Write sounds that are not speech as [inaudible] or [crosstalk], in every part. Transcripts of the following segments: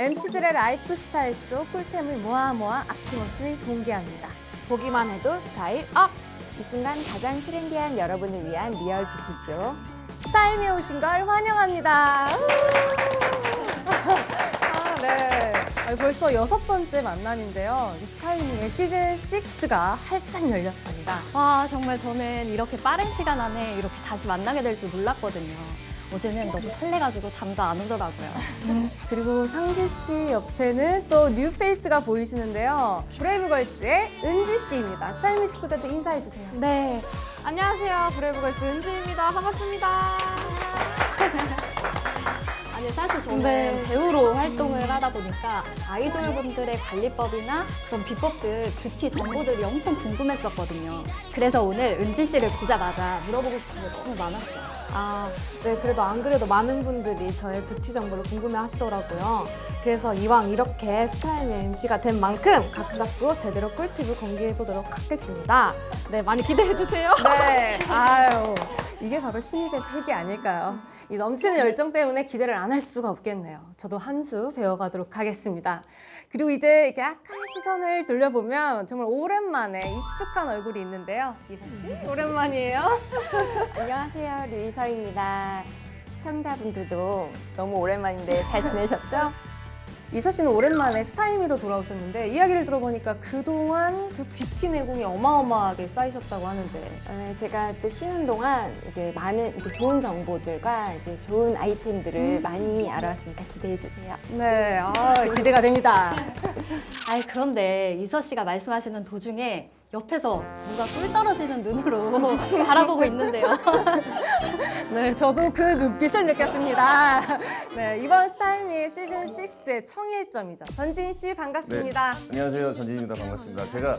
MC들의 라이프 스타일 속 꿀템을 모아 모아 아낌없이 공개합니다. 보기만 해도 스타일 업! 이 순간 가장 트렌디한 여러분을 위한 리얼 뷰티쇼 스타일에 오신 걸 환영합니다. [laughs] 아, 네. 아니, 벌써 여섯 번째 만남인데요. 이 스타일링의 시즌 6가 활짝 열렸습니다. 와 정말 저는 이렇게 빠른 시간 안에 이렇게 다시 만나게 될 줄 몰랐거든요. 어제는 너무 설레가지고 잠도 안 오더라고요. 그리고 상지 씨 옆에는 또 뉴페이스가 보이시는데요. 브레이브걸스의 은지 씨입니다. 스타일미 식구들한테 인사해 주세요. 네. 안녕하세요. 브레이브걸스 은지입니다. 반갑습니다. [laughs] 아니 사실 저는 네. 배우로 활동을 하다 보니까 아이돌분들의 관리법이나 그런 비법들, 뷰티 정보들이 엄청 궁금했었거든요. 그래서 오늘 은지 씨를 보자마자 물어보고 싶은 게 너무 많았어요. 아, 네. 그래도 안 그래도 많은 분들이 저의 뷰티 정보를 궁금해 하시더라고요. 그래서 이왕 이렇게 스타일미 MC가 된 만큼 각 잡고 제대로 꿀팁을 공개해 보도록 하겠습니다. 네. 많이 기대해 주세요. 네. [laughs] 아유, 이게 바로 신입의 색이 아닐까요? 이 넘치는 열정 때문에 기대를 안 할 수가 없겠네요. 저도 한 수 배워가도록 하겠습니다. 그리고 이제 이렇게 약간 시선을 돌려보면 정말 오랜만에 익숙한 얼굴이 있는데요. 이서 씨, 오랜만이에요. [laughs] 안녕하세요. 류이서입니다. 시청자분들도 너무 오랜만인데 잘 지내셨죠? 이서 씨는 오랜만에 스타일미로 돌아오셨는데 이야기를 들어보니까 그동안 그 뷰티 내공이 어마어마하게 쌓이셨다고 하는데 어, 제가 또 쉬는 동안 이제 많은 이제 좋은 정보들과 이제 좋은 아이템들을 많이 알아왔으니까 기대해 주세요. 네, 아, 기대가 됩니다. [laughs] 아이 그런데 이서 씨가 말씀하시는 도중에 옆에서 누가 꿀 떨어지는 눈으로 [laughs] 바라보고 있는데요. [laughs] 네, 저도 그 눈빛을 느꼈습니다. 네, 이번 스타일미의 시즌 6의 청일점이죠. 전진 씨 반갑습니다. 안녕하세요 전진입니다 반갑습니다 제가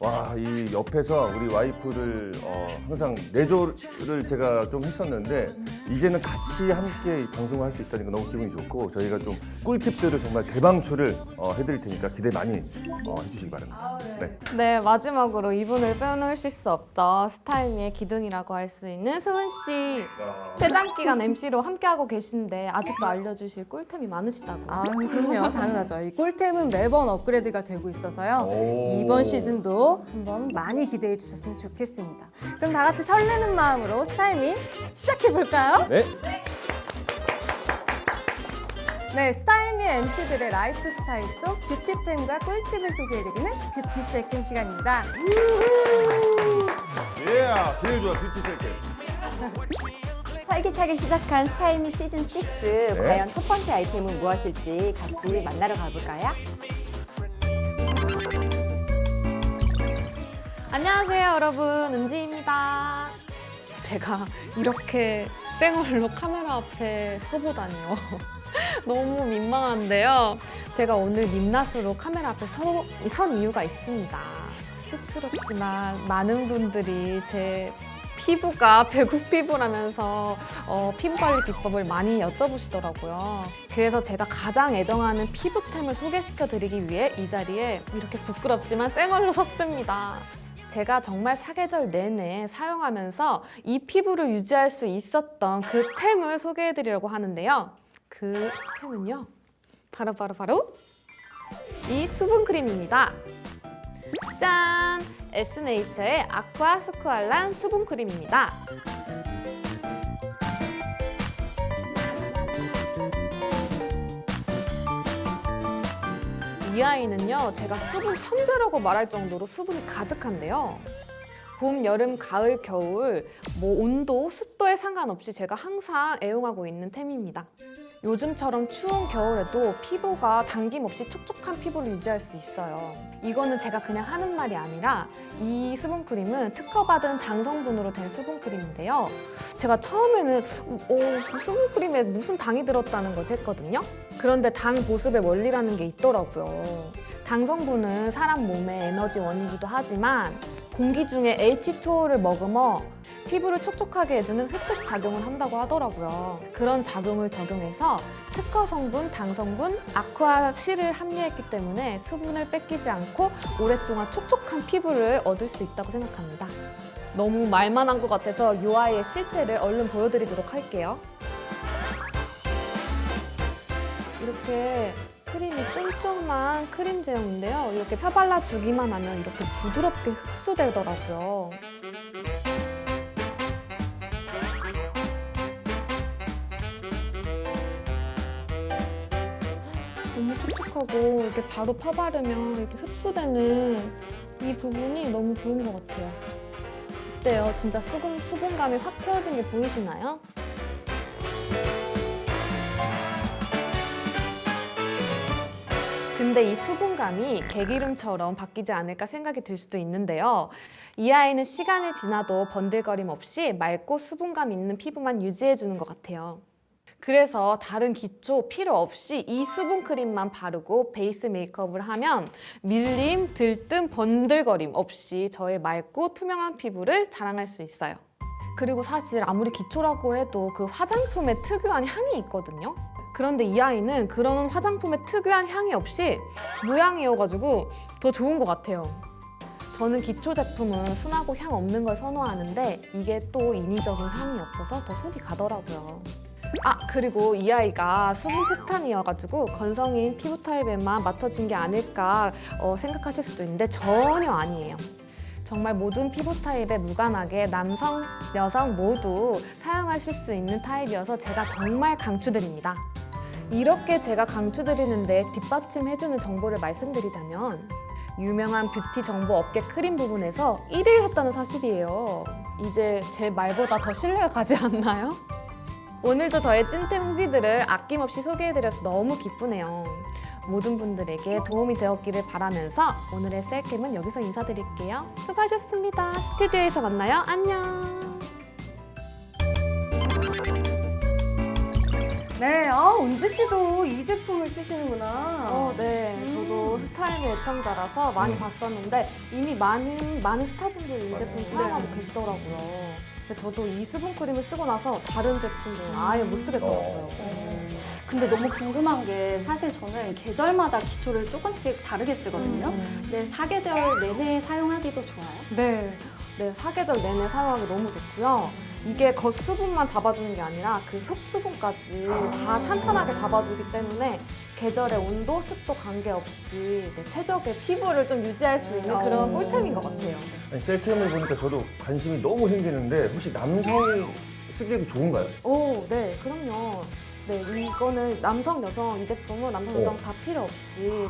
와 이 옆에서 우리 와이프를 어, 항상 내조를 제가 좀 했었는데 이제는 같이 함께 이 방송을 할 수 있다는 게 너무 기분이 좋고 저희가 좀 꿀팁들을 정말 대방출을 어, 해드릴 테니까 기대 많이 어, 해주시기 바랍니다 네. 네. 마지막으로 이분을 빼놓으실 수 없죠. 스타일미의 기둥이라고 할 수 있는 수은 씨. 최장 기간 MC로 함께하고 계신데 아직도 알려주실 꿀템이 많으시다고. 아, 그럼요. 당연하죠. 이 꿀템은 매번 업그레이드가 되고 있어서요. 오. 이번 시즌도 한번 많이 기대해 주셨으면 좋겠습니다. 그럼 다 같이 설레는 마음으로 스타일미 시작해 볼까요? 네. 네, 스타일미 MC들의 라이프 스타일 속 뷰티템과 꿀팁을 소개해드리는 뷰티 세컨 시간입니다. 예, 제일 좋아 뷰티 세계 활기차게 시작한 스타일미 시즌 6 과연 첫 번째 아이템은 무엇일지 같이 만나러 가볼까요? 안녕하세요 여러분 은지입니다 제가 이렇게 쌩얼로 카메라 앞에 서보다니요 [laughs] 너무 민망한데요 제가 오늘 민낯으로 카메라 앞에 서, 선 이유가 있습니다 쑥스럽지만 많은 분들이 제 피부가 [laughs] 배국 피부라면서 어, 피부 관리 비법을 많이 여쭤보시더라고요. 그래서 제가 가장 애정하는 피부템을 소개시켜 드리기 위해 이 자리에 이렇게 부끄럽지만 쌩얼로 섰습니다. 제가 정말 사계절 내내 사용하면서 이 피부를 유지할 수 있었던 그 템을 소개해 드리려고 하는데요. 그 템은요. 바로 바로 바로 이 수분 크림입니다. 짠! 에스네이처의 아쿠아 스쿠알란 수분 크림입니다. 이 아이는요, 제가 수분 천재라고 말할 정도로 수분이 가득한데요. 봄, 여름, 가을, 겨울, 뭐 온도, 습도에 상관없이 제가 항상 애용하고 있는 템입니다. 요즘처럼 추운 겨울에도 피부가 당김없이 촉촉한 피부를 유지할 수 있어요. 이거는 제가 그냥 하는 말이 아니라 이 수분크림은 특허받은 당 성분으로 된 수분크림인데요. 제가 처음에는 어, 수분크림에 무슨 당이 들었다는 거지 했거든요. 그런데 당 보습의 원리라는 게 있더라고요. 당 성분은 사람 몸의 에너지 원이기도 하지만 공기 중에 H2O를 머금어 피부를 촉촉하게 해주는 흡색 작용을 한다고 하더라고요. 그런 작용을 적용해서 특허 성분, 당 성분, 아쿠아 실을 함유했기 때문에 수분을 뺏기지 않고 오랫동안 촉촉한 피부를 얻을 수 있다고 생각합니다. 너무 말만 한 것 같아서 이 아이의 실체를 얼른 보여드리도록 할게요. 이렇게 크림이 쫀쫀한 크림 제형인데요. 이렇게 펴발라 주기만 하면 이렇게 부드럽게 흡수되더라고요. 너무 촉촉하고 이렇게 바로 펴바르면 이렇게 흡수되는 이 부분이 너무 좋은 것 같아요. 어때요? 진짜 수분, 수분감이 확 채워진 게 보이시나요? 근데 이 수분감이 개기름처럼 바뀌지 않을까 생각이 들 수도 있는데요. 이 아이는 시간이 지나도 번들거림 없이 맑고 수분감 있는 피부만 유지해주는 것 같아요. 그래서 다른 기초 필요 없이 이 수분 크림만 바르고 베이스 메이크업을 하면 밀림, 들뜸, 번들거림 없이 저의 맑고 투명한 피부를 자랑할 수 있어요. 그리고 사실 아무리 기초라고 해도 그 화장품의 특유한 향이 있거든요. 그런데 이 아이는 그런 화장품의 특유한 향이 없이 무향이어가지고 더 좋은 것 같아요. 저는 기초 제품은 순하고 향 없는 걸 선호하는데 이게 또 인위적인 향이 없어서 더 손이 가더라고요. 아 그리고 이 아이가 수분 폭탄이어가지고 건성인 피부 타입에만 맞춰진 게 아닐까 어, 생각하실 수도 있는데 전혀 아니에요. 정말 모든 피부 타입에 무관하게 남성, 여성 모두 사용하실 수 있는 타입이어서 제가 정말 강추드립니다. 이렇게 제가 강추드리는데 뒷받침해주는 정보를 말씀드리자면 유명한 뷰티 정보 업계 크림 부분에서 1위를 했다는 사실이에요. 이제 제 말보다 더 신뢰가 가지 않나요? 오늘도 저의 찐템 후기들을 아낌없이 소개해드려서 너무 기쁘네요. 모든 분들에게 도움이 되었기를 바라면서 오늘의 셀캠은 여기서 인사드릴게요. 수고하셨습니다. 스튜디오에서 만나요. 안녕. 네, 아, 은지 씨도 이 제품을 쓰시는구나. 어, 네. 음. 저도 스타일의 애청자라서 많이 음. 봤었는데 이미 많은 많은 스타분들이 이 제품 맞아요. 사용하고 네. 계시더라고요. 근데 저도 이 수분 크림을 쓰고 나서 다른 제품들 아예 못 쓰겠더라고요. 어. 근데 너무 궁금한 게 사실 저는 계절마다 기초를 조금씩 다르게 쓰거든요. 음. 근데 사계절 내내 사용하기도 좋아요. 네. 네, 사계절 내내 사용하기 너무 좋고요. 이게 겉수분만 잡아주는 게 아니라 그 속수분까지 다 탄탄하게 잡아주기 때문에 계절의 온도, 습도 관계없이 네, 최적의 피부를 좀 유지할 수 있는 그런 어. 꿀템인 것 같아요. 아니, 셀캠을 보니까 저도 관심이 너무 생기는데 혹시 남성이 쓰기에도 좋은가요? 오, 네, 그럼요. 네, 이거는 남성, 여성, 이 제품은 남성, 여성 오. 다 필요 없이 네,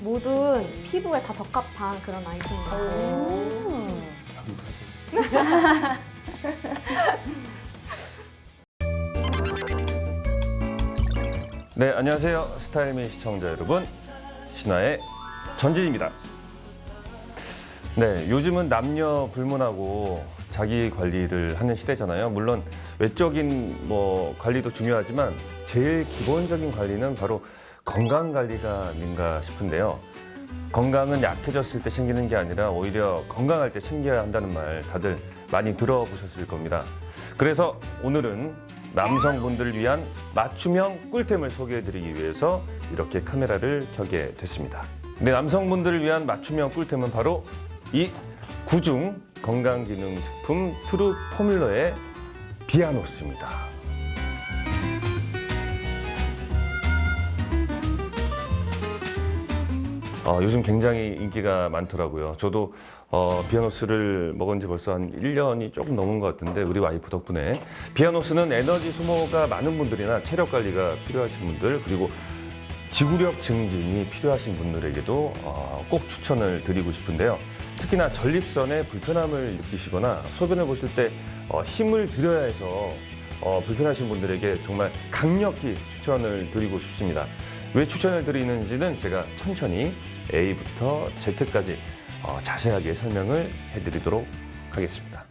모든 피부에 다 적합한 그런 아이템입니다. [laughs] [laughs] 네, 안녕하세요. 스타일미 시청자 여러분. 신화의 전진입니다. 네, 요즘은 남녀 불문하고 자기 관리를 하는 시대잖아요. 물론 외적인 뭐 관리도 중요하지만 제일 기본적인 관리는 바로 건강 관리가 아닌가 싶은데요. 건강은 약해졌을 때 챙기는 게 아니라 오히려 건강할 때 챙겨야 한다는 말 다들 많이 들어보셨을 겁니다. 그래서 오늘은 남성분들을 위한 맞춤형 꿀템을 소개해드리기 위해서 이렇게 카메라를 켜게 됐습니다. 근데 남성분들을 위한 맞춤형 꿀템은 바로 이 구중 건강기능식품 트루 포뮬러의 비아노스입니다. 어, 요즘 굉장히 인기가 많더라고요. 저도 어, 비아노스를 먹은 지 벌써 한 1년이 조금 넘은 것 같은데 우리 와이프 덕분에 비아노스는 에너지 소모가 많은 분들이나 체력 관리가 필요하신 분들 그리고 지구력 증진이 필요하신 분들에게도 어, 꼭 추천을 드리고 싶은데요. 특히나 전립선에 불편함을 느끼시거나 소변을 보실 때 어, 힘을 들여야 해서 어, 불편하신 분들에게 정말 강력히 추천을 드리고 싶습니다. 왜 추천을 드리는지는 제가 천천히 A부터 Z까지 어, 자세하게 설명을 해드리도록 하겠습니다.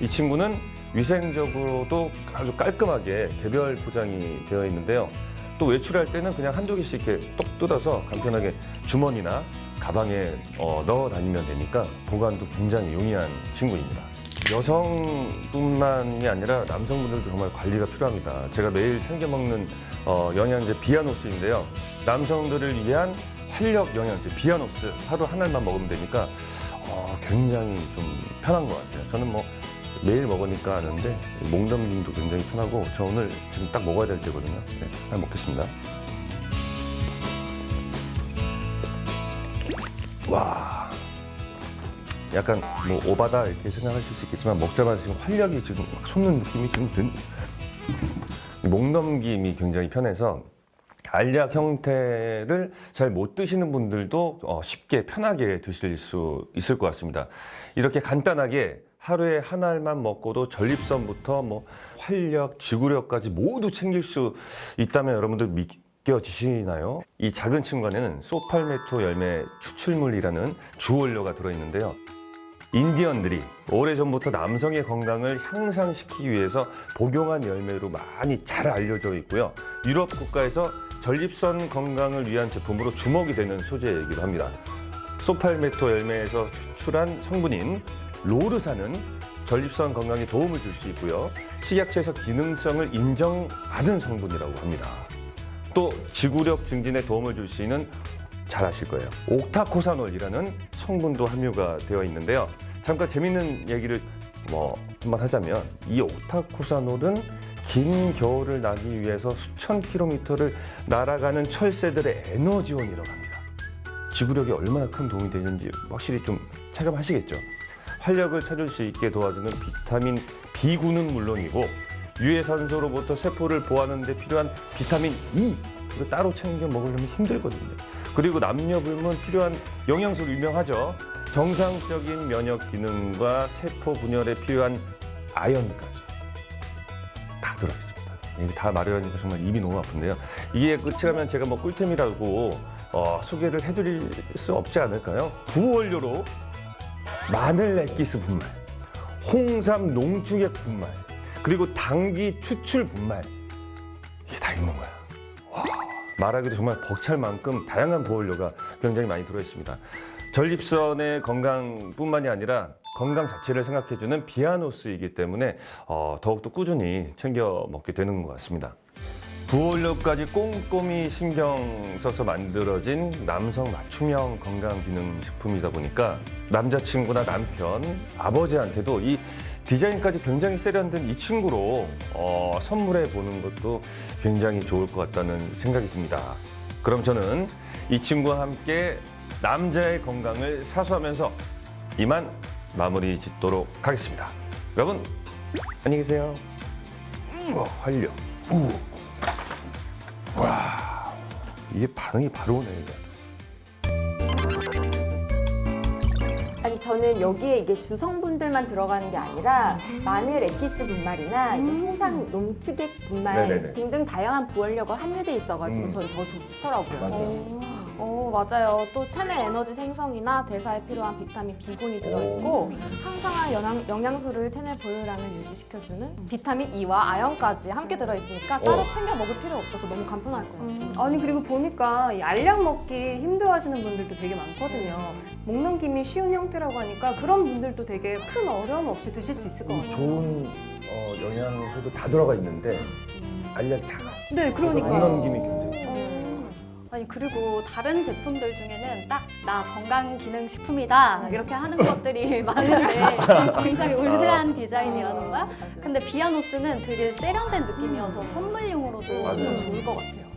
이 친구는 위생적으로도 아주 깔끔하게 개별 포장이 되어 있는데요. 또 외출할 때는 그냥 한두 개씩 이렇게 똑 뜯어서 간편하게 주머니나 가방에 어, 넣어 다니면 되니까 보관도 굉장히 용이한 친구입니다. 여성뿐만이 아니라 남성분들도 정말 관리가 필요합니다. 제가 매일 챙겨 먹는 어, 영양제 비아노스인데요. 남성들을 위한 활력 영양제 비아노스 하루 한 알만 먹으면 되니까 어, 굉장히 좀 편한 것 같아요. 저는 뭐 매일 먹으니까 아는데 목 넘김도 굉장히 편하고 저 오늘 지금 딱 먹어야 될 때거든요. 네, 잘 먹겠습니다. 와. 약간 뭐 오바다 이렇게 생각하실 수 있겠지만 먹자마자 지금 활력이 지금 막 솟는 느낌이 지금 든. 목 넘김이 굉장히 편해서 알약 형태를 잘 못 드시는 분들도 어, 쉽게 편하게 드실 수 있을 것 같습니다. 이렇게 간단하게 하루에 한 알만 먹고도 전립선부터 뭐 활력, 지구력까지 모두 챙길 수 있다면 여러분들 믿겨지시나요? 이 작은 친구에는 소팔메토 열매 추출물이라는 주원료가 들어있는데요. 인디언들이 오래전부터 남성의 건강을 향상시키기 위해서 복용한 열매로 많이 잘 알려져 있고요. 유럽 국가에서 전립선 건강을 위한 제품으로 주목이 되는 소재이기도 합니다. 소팔메토 열매에서 추출한 성분인 로르산은 전립선 건강에 도움을 줄 수 있고요. 식약처에서 기능성을 인정받은 성분이라고 합니다. 또 지구력 증진에 도움을 줄 수 있는 잘 아실 거예요. 옥타코사놀이라는 성분도 함유가 되어 있는데요. 잠깐 재밌는 얘기를 뭐 한번 하자면 이 옥타코사놀은 긴 겨울을 나기 위해서 수천 킬로미터를 날아가는 철새들의 에너지원이라고 합니다. 지구력에 얼마나 큰 도움이 되는지 확실히 좀 체감하시겠죠. 활력을 찾을 수 있게 도와주는 비타민 B군은 물론이고 유해산소로부터 세포를 보호하는 데 필요한 비타민 E 이거 따로 챙겨 먹으려면 힘들거든요. 그리고 남녀 불문 필요한 영양소로 유명하죠. 정상적인 면역 기능과 세포 분열에 필요한 아연까지. 이게 다 말하니까 정말 입이 너무 아픈데요. 이게 끝이라면 제가 뭐 꿀템이라고 어, 소개를 해드릴 수 없지 않을까요? 부원료로 마늘 액기스 분말, 홍삼 농축액 분말, 그리고 당귀 추출 분말 이게 다 있는 거야. 와, 말하기도 정말 벅찰 만큼 다양한 부원료가 굉장히 많이 들어있습니다. 전립선의 건강뿐만이 아니라 건강 자체를 생각해주는 비아노스이기 때문에 어, 더욱더 꾸준히 챙겨 먹게 되는 것 같습니다. 부원료까지 꼼꼼히 신경 써서 만들어진 남성 맞춤형 건강기능식품이다 보니까 남자친구나 남편, 아버지한테도 이 디자인까지 굉장히 세련된 이 친구로 어, 선물해 보는 것도 굉장히 좋을 것 같다는 생각이 듭니다. 그럼 저는 이 친구와 함께 남자의 건강을 사수하면서 이만 마무리 짓도록 하겠습니다. 여러분 안녕히 계세요. 우와, 활력. 우. 와 이게 반응이 바로 오네 이게. 아니 저는 여기에 이게 주성분들만 들어가는 게 아니라 마늘 에키스 분말이나 이제 홍상 농축액 분말 네네네. 등등 다양한 부원료가 함유돼 있어가지고 음. 저는 더 좋더라고요. 맞아요. 어, 맞아요. 또 체내 에너지 생성이나 대사에 필요한 비타민 B군이 들어있고 항상한 영양, 영양소를 체내 보유량을 유지시켜주는 비타민 E와 아연까지 함께 들어있으니까 따로 어. 챙겨 먹을 필요 없어서 너무 간편할 것 같아요. 음, 아니 그리고 보니까 이 알약 먹기 힘들어하시는 분들도 되게 많거든요. 목 넘김이 쉬운 형태라고 하니까 그런 분들도 되게 큰 어려움 없이 드실 수 있을 것 같아요. 좋은 어, 영양소도 다 들어가 있는데 알약이 작아. 네, 그래서 목 그러니까요. 넘김이 굉장히. 아니 그리고 다른 제품들 중에는 딱 나 건강 기능 식품이다 이렇게 하는 것들이 [laughs] 많은데 굉장히 올드한 디자인이라던가 근데 비아노스는 되게 세련된 느낌이어서 선물용으로도 맞아요. 좀 좋을 것 같아요.